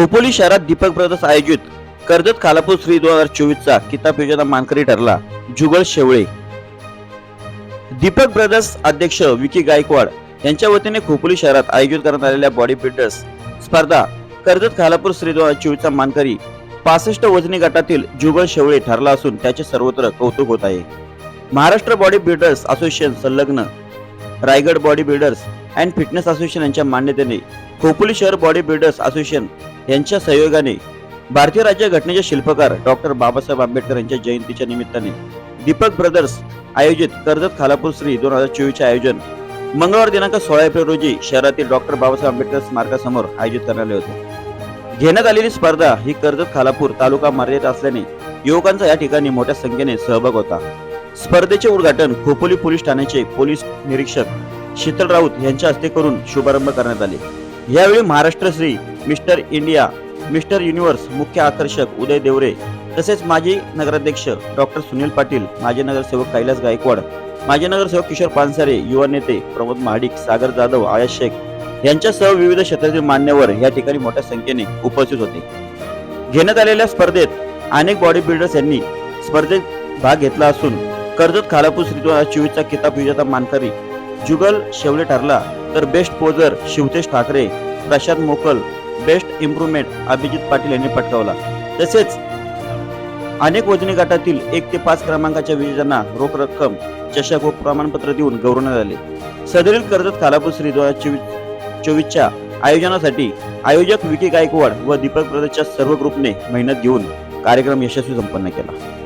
खोपोली शहरात दीपक ब्रदर्स आयोजित कर्जत खालापूर श्री दोन हजार चोवीसचा किताब योजना मानकरी ठरला जुगल शेवळे. दीपक ब्रदर्स अध्यक्ष विकी गायकवाड यांच्या वतीने खोपोली शहरात आयोजित करण्यात आलेल्या बॉडी बिल्डर्स स्पर्धा कर्जत खालापूर श्री दोन हजार चोवीसचा मानकरी पासष्ट वजनी गटातील जुगल शेवळे ठरला असून त्याचे सर्वत्र कौतुक होत आहे. महाराष्ट्र बॉडी बिल्डर्स असोसिएशन संलग्न Raigad body builders and fitness association यांच्या मान्यतेने खोपोली शहर बॉडी बिल्डर्स असोसिएशन यांच्या सहयोगाने भारतीय राज्य घटनेचे शिल्पकार डॉक्टर बाबासाहेब आंबेडकर यांच्या जयंतीच्या निमित्ताने दीपक ब्रदर्स आयोजित कर्जत खालापूर श्री दोन हजार चोवीसचे आयोजन मंगळवार दिनांक सोळा एप्रिल रोजी शहरातील डॉक्टर बाबासाहेब आंबेडकर स्मारकासमोर आयोजित करण्यात आले होते. घेण्यात आलेली स्पर्धा ही कर्जत खालापूर तालुका मर्यादित असल्याने युवकांचा या ठिकाणी मोठ्या संख्येने सहभाग होता. स्पर्धेचे उद्घाटन खोपोली पोलीस ठाण्याचे पोलीस निरीक्षक शीतल राऊत यांच्या हस्ते करून शुभारंभ करण्यात आले. यावेळी Maharashtra Shri Mr India Mr Universe मुख्य आकर्षक उदय देवरे तसेच माजी नगराध्यक्ष डॉक्टर सुनील पाटील माजी नगरसेवक कैलास गायकवाड माजी नगरसेवक किशोर पानसारे युवा नेते प्रमोद महाडिक सागर जाधव आया शेख यांच्यासह विविध क्षेत्रातील मान्यवर या ठिकाणी मोठ्या संख्येने उपस्थित होते. घेण्यात आलेल्या स्पर्धेत अनेक बॉडी बिल्डर्स यांनी स्पर्धेत भाग घेतला असून कर्जत खालापूर श्रीद्वारा दोन चोवीसचा किताब विजेता मानकरी जुगल शेवले ठरला. तर best poser Shivtesh Thakre Prashant Mokal best improvement Abhijit Patil यांनी पटकावला. तसेच अनेक वजनी गटातील एक ते पाच क्रमांकाच्या विजेत्यांना रोख रक्कम चषक व प्रमाणपत्र देऊन गौरवण्यात आले. सदरील कर्जत खालापूर श्री दोन हजार चोवीस चोवीसच्या आयोजनासाठी आयोजक विकी गायकवाड व दीपक ब्रदर्सच्या सर्व ग्रुपने मेहनत घेऊन कार्यक्रम यशस्वी संपन्न केला.